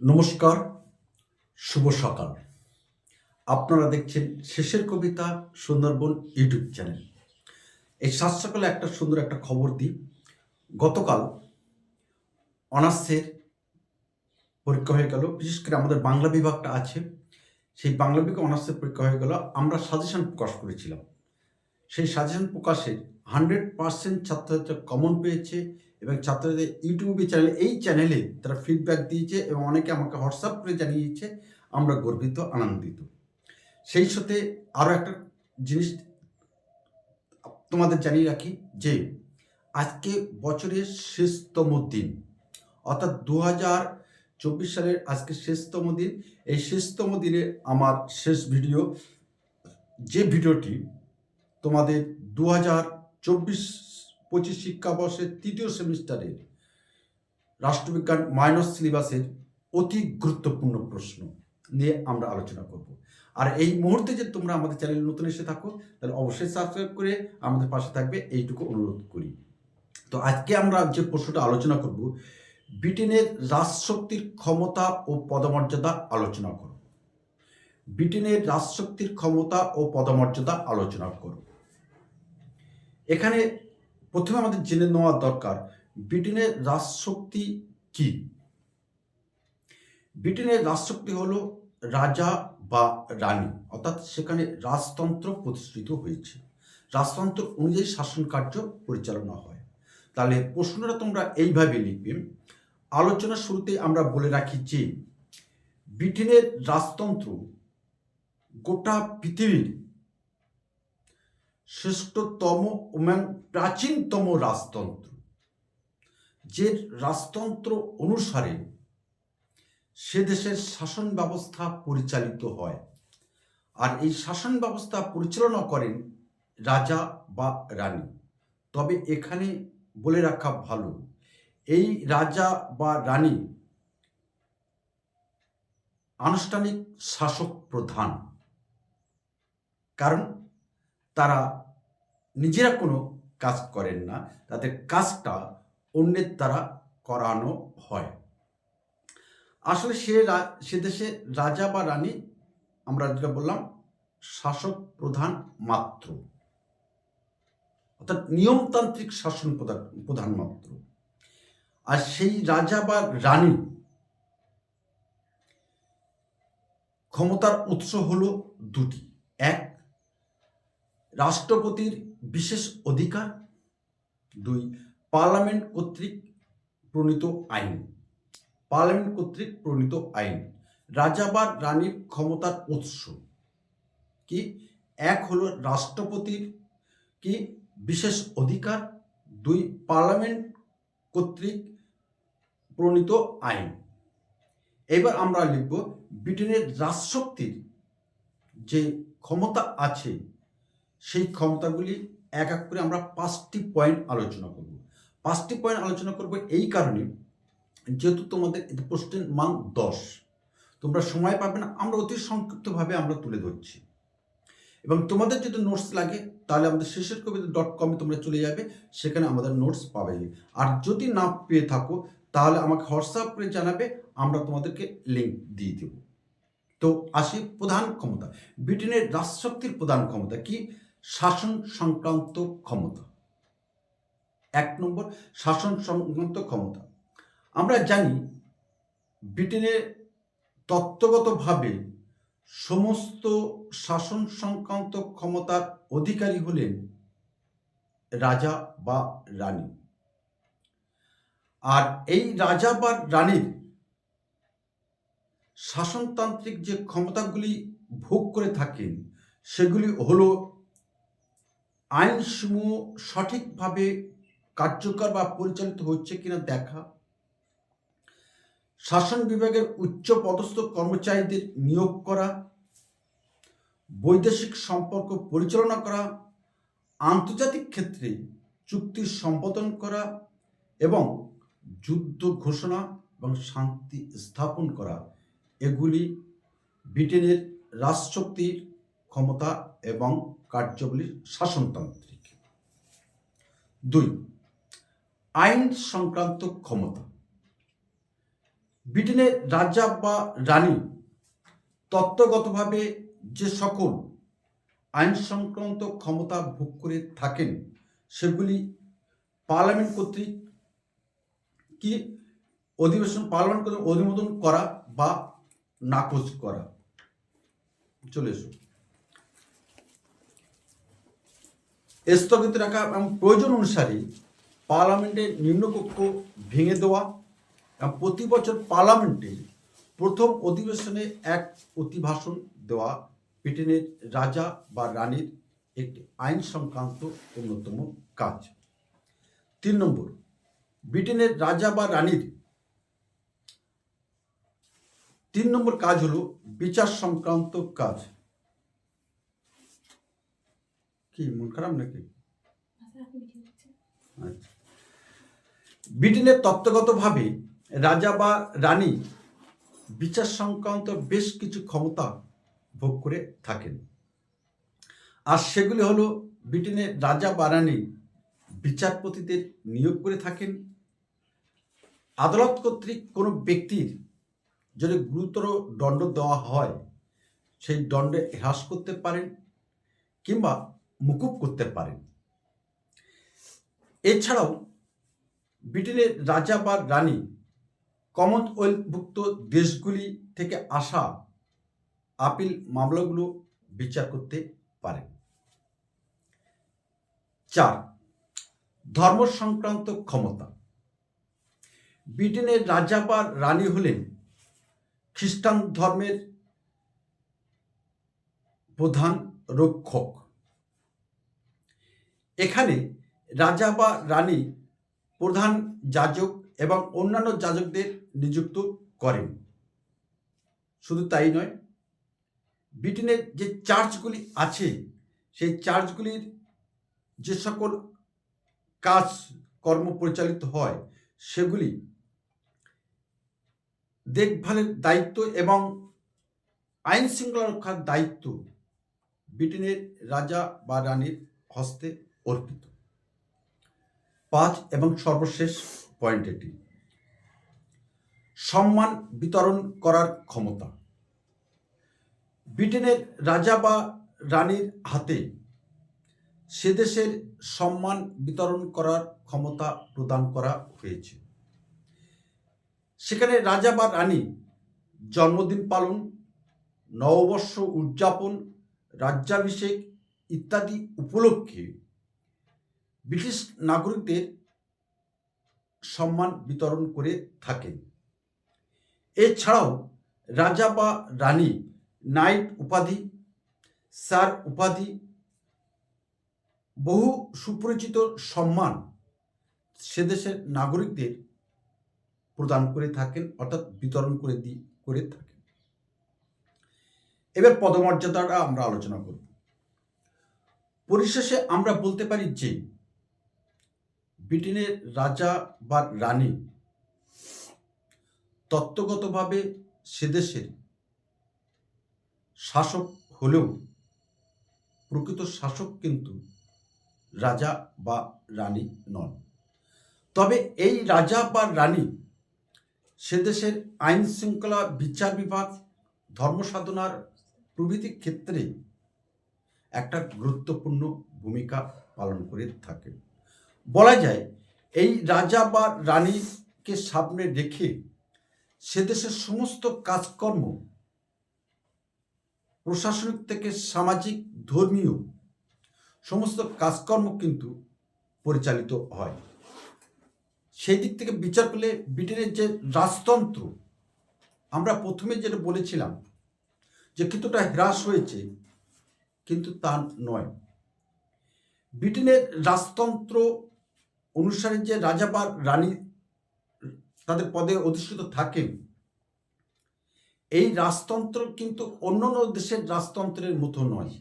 নমস্কার, শুভ সকাল। আপনারা দেখছেন শেষের কবিতা সুন্দরবন ইউটিউব চ্যানেল। এই সাত সকালে একটা সুন্দর একটা খবর দিই। গতকাল অনার্সের পরীক্ষা হয়ে গেল। বিশেষ করে আমাদের বাংলা বিভাগটা আছে। সেই বাংলা বিভাগে অনার্সের পরীক্ষা হয়ে গেল। আমরা সাজেশন প্রকাশ করেছিলাম। সেই সাজেশন প্রকাশের হান্ড্রেড পার্সেন্ট ছাত্রছাত্রীরা কমন পেয়েছে। এবং ছাত্রদের ইউটিউবে চ্যানেল, এই চ্যানেলে তারা ফিডব্যাক দিয়েছে এবং অনেকে আমাকে হোয়াটসঅ্যাপ করে জানিয়েছে, আমরা গর্বিত, আনন্দিত। সেই সাথে আরও একটা জিনিস তোমাদের জানিয়ে রাখি যে, আজকে বছরের শেষতম দিন। অর্থাৎ দু হাজার চব্বিশ সালের আজকে শেষতম দিন। এই শেষতম দিনে আমার শেষ ভিডিও যে ভিডিওটি তোমাদের দু হাজার চব্বিশ পঁচিশ শিক্ষাবর্ষের তৃতীয় সেমিস্টারের রাষ্ট্রবিজ্ঞান মাইনস সিলেবাসের অতি গুরুত্বপূর্ণ প্রশ্ন নিয়ে আমরা আলোচনা করব। আর এই মুহূর্তে যে তোমরা আমাদের চ্যানেলে নতুন এসে থাকো, তাহলে অবশ্যই সাবস্ক্রাইব করে আমাদের পাশে থাকবে এইটুকু অনুরোধ করি। তো আজকে আমরা যে প্রশ্নটা আলোচনা করব, ব্রিটেনের রাজশক্তির ক্ষমতা ও পদমর্যাদা আলোচনা করব ব্রিটেনের রাজশক্তির ক্ষমতা ও পদমর্যাদা আলোচনা করব এখানে প্রথমে আমাদের জেনে নেওয়া দরকার, ব্রিটেনের রাজশক্তি কি? ব্রিটেনের রাজশক্তি হলো রাজা বা রানী, অর্থাৎ সেখানে রাজতন্ত্র প্রতিষ্ঠিত হয়েছে। রাজতন্ত্র অনুযায়ী শাসন কার্য পরিচালনা হয়। তাহলে প্রশ্নটা তোমরা এইভাবে লিখবে। আলোচনার শুরুতে আমরা বলে রাখি যে, ব্রিটেনের রাজতন্ত্র গোটা পৃথিবীর শ্রেষ্ঠতম এবং প্রাচীনতম রাজতন্ত্র, যে রাজতন্ত্র অনুসারে সে দেশের শাসন ব্যবস্থা পরিচালিত হয়। আর এই শাসন ব্যবস্থা পরিচালনা করেন রাজা বা রানী। তবে এখানে বলে রাখা ভালো, এই রাজা বা রানী আনুষ্ঠানিক শাসক প্রধান। কারণ তারা নিজেরা কোনো কাজ করেন না। তাদের কাজটা অন্যের দ্বারা করানো হয়। আসলে সে সে দেশে রাজা বা রানী, আমরা যেটা বললাম, শাসক প্রধান মাত্র। অর্থাৎ নিয়মতান্ত্রিক শাসন প্রধান প্রধান মাত্র। আর সেই রাজা বা রানী ক্ষমতার উৎস হলো দুটি। এক রাষ্ট্রপতির বিশেষ অধিকার। দুই, পার্লামেন্ট কর্তৃক প্রণীত আইন। পার্লামেন্ট কর্তৃক প্রণীত আইন। রাজা বা রানীর ক্ষমতার উৎস। কি? এক হলো রাষ্ট্রপতির কি বিশেষ অধিকার। দুই, পার্লামেন্ট কর্তৃক প্রণীত আইন। এবার আমরা লিখব, ব্রিটেনের রাজশক্তির যে ক্ষমতা আছে সেই ক্ষমতাগুলি এক এক করে আমরা পাঁচটি পয়েন্ট আলোচনা করব। পাঁচটি পয়েন্ট আলোচনা করব এই কারণে যেহেতু তোমাদের প্রশ্নের মান দশ, তোমরা সময় পাবে না, আমরা অতি সংক্ষিপ্তভাবে আমরা তুলে ধরছি। এবং তোমাদের যদি নোটস লাগে, তাহলে আমাদের শেষের কবিতা ডট কমে তোমরা চলে যাবে, সেখানে আমাদের নোটস পাবে। আর যদি না পেয়ে থাকো, তাহলে আমাকে হোয়াটসঅ্যাপ করে জানাবে, আমরা তোমাদেরকে লিঙ্ক দিয়ে দেব। তো আসি প্রধান ক্ষমতা, ব্রিটেনের রাজশক্তির প্রধান ক্ষমতা কি? শাসন সংক্রান্ত ক্ষমতা। এক নম্বর, শাসন সংক্রান্ত ক্ষমতা। আমরা জানি ব্রিটেনের তত্ত্বগতভাবে সমস্ত শাসন সংক্রান্ত ক্ষমতার অধিকারী হলেন রাজা বা রানী। আর এই রাজা বা রানীর শাসনতান্ত্রিক যে ক্ষমতাগুলি ভোগ করে থাকেন, সেগুলি হলো আইনসমূহ সঠিকভাবে কার্যকর বা পরিচালিত হচ্ছে কিনা দেখা। শাসন বিভাগের উচ্চ পদস্থ কর্মচারীদের নিয়োগ করা। বৈদেশিক সম্পর্ক পরিচালনা করা। আন্তর্জাতিক ক্ষেত্রে চুক্তির সম্পাদন করা এবং যুদ্ধ ঘোষণা এবং শান্তি স্থাপন করা। এগুলি ব্রিটেনের রাজশক্তির ক্ষমতা এবং কার্যবলী শাসনতান্ত্রিক। দুই, আইন সংক্রান্ত ক্ষমতা। ব্রিটেনের রাজা বা রানী তত্ত্বগতভাবে যে সকল আইন সংক্রান্ত ক্ষমতা ভোগ করে থাকেন, সেগুলি পার্লামেন্ট কর্তৃক কি অধিবেশন পার্লামেন্ট কর্তৃক অনুমোদন করা বা নাকচ করা। চলে এসো। স্থগিত রাখা এবং প্রয়োজন অনুসারে পার্লামেন্টের নিম্নকক্ষ ভেঙে দেওয়া এবং প্রতি বছর পার্লামেন্টে প্রথম অধিবেশনে এক অতিভাষণ দেওয়া ব্রিটেনের রাজা বা রানীর একটি আইন সংক্রান্ত অন্যতম কাজ। তিন নম্বর, ব্রিটেনের রাজা বা রানীর। তিন নম্বর কাজ হলো বিচার সংক্রান্ত কাজ। কি মন খারাপ নাকি? আচ্ছা ব্রিটেনের তত্ত্বগতভাবে রাজা বা রানী বিচার সংক্রান্ত বেশ কিছু ক্ষমতা ভোগ করে থাকেন। আর সেগুলি হলো ব্রিটেনের রাজা বা রানী বিচারপতিদের নিয়োগ করে থাকেন। আদালত কর্তৃক কোনো ব্যক্তির যদি গুরুতর দণ্ড দেওয়া হয় সেই দণ্ডে হ্রাস করতে পারেন কিংবা মুকুব করতে পারেন। এছাড়াও ব্রিটেনের রাজা বা রানী কমনওয়েলথভুক্ত দেশগুলি থেকে আসা আপিল মামলাগুলো বিচার করতে পারেন। চার ধর্ম সংক্রান্ত ক্ষমতা। ব্রিটেনের রাজা বা রানী হলেন খ্রিস্টান ধর্মের প্রধান রক্ষক। এখানে রাজা বা রানী প্রধান যাজক এবং অন্যান্য যাজকদের নিযুক্ত করেন। শুধু তাই নয় ব্রিটেনের যে চার্চগুলি আছে, সেই চার্চগুলির যে সকল কাজ কর্ম পরিচালিত হয়, সেগুলি দেখভালের দায়িত্ব এবং আইন শৃঙ্খলা রক্ষার দায়িত্ব ব্রিটেনের রাজা বা রানীর হস্তে অর্পিত। পাঁচ এবং সর্বশেষ পয়েন্ট এটি। সম্মান বিতরণ করার ক্ষমতা। ব্রিটেনের রাজা বা রানীর হাতে সে দেশের সম্মান বিতরণ করার ক্ষমতা প্রদান করা হয়েছে। সেখানে রাজা বা রানী জন্মদিন পালন, নববর্ষ উদযাপন, রাজ্যাভিষেক ইত্যাদি উপলক্ষে ব্রিটিশ নাগরিকদের সম্মান বিতরণ করে থাকেন। এছাড়াও রাজা বা রানী, নাইট উপাধি, স্যার উপাধি, বহু সুপরিচিত সম্মান সে দেশের নাগরিকদের প্রদান করে থাকেন, অর্থাৎ বিতরণ করে দি, করে থাকেন। এবার পদমর্যাদাটা আমরা আলোচনা করব। পরিশেষে আমরা বলতে পারি যে ব্রিটেনের রাজা বা রানী তত্ত্বগতভাবে সে দেশের শাসক হলেও প্রকৃত শাসক কিন্তু রাজা বা রানী নন। তবে এই রাজা বা রানী সেদেশের আইন শৃঙ্খলা বিচার বিভাগ, ধর্ম সাধনার প্রভৃতি ক্ষেত্রে একটা গুরুত্বপূর্ণ ভূমিকা পালন করে থাকে। বলা যায়, এই রাজা বা রানীকে সামনে রেখে সে দেশের সমস্ত কাজকর্ম, প্রশাসনিক থেকে সামাজিক, ধর্মীয় সমস্ত কাজকর্ম কিন্তু পরিচালিত হয়। সেই দিক থেকে বিচার করলে ব্রিটেনের যে রাজতন্ত্র, আমরা প্রথমে যেটা বলেছিলাম যে কিছুটা হ্রাস হয়েছে, কিন্তু তা নয়। ব্রিটেনের রাজতন্ত্র অনুসারে যে রাজা বা রানী তাদের পদে অধিষ্ঠিত থাকেন, এই রাজতন্ত্র কিন্তু অন্যান্য দেশের রাজতন্ত্রের মতো নয়।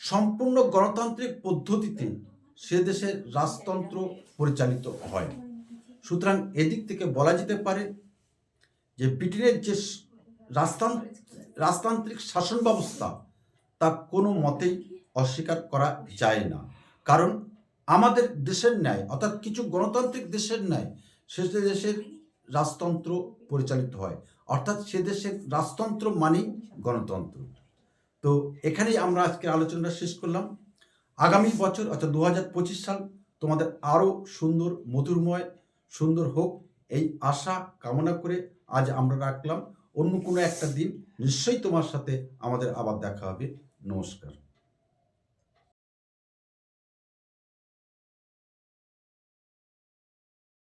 সম্পূর্ণ গণতান্ত্রিক পদ্ধতিতে সে দেশের রাজতন্ত্র পরিচালিত হয়। সুতরাং এদিক থেকে বলা যেতে পারে যে ব্রিটেনের যে রাজতান্ত্রিক শাসন ব্যবস্থা তা কোনো মতেই অস্বীকার করা যায় না। কারণ আমাদের দেশের ন্যায়, অর্থাৎ কিছু গণতান্ত্রিক দেশের ন্যায়, সে দেশের রাজতন্ত্র পরিচালিত হয়, অর্থাৎ সে দেশের রাজতন্ত্র মানেই গণতন্ত্র। তো এখানেই আমরা আজকে আলোচনাটা শেষ করলাম। আগামী বছর, অর্থাৎ দু হাজার পঁচিশ সাল, তোমাদের আরও সুন্দর, মধুরময়, সুন্দর হোক এই আশা, কামনা করে আজ আমরা রাখলাম। অন্য কোনো একটা দিন নিশ্চয়ই তোমার সাথে আমাদের আবার দেখা হবে। নমস্কার।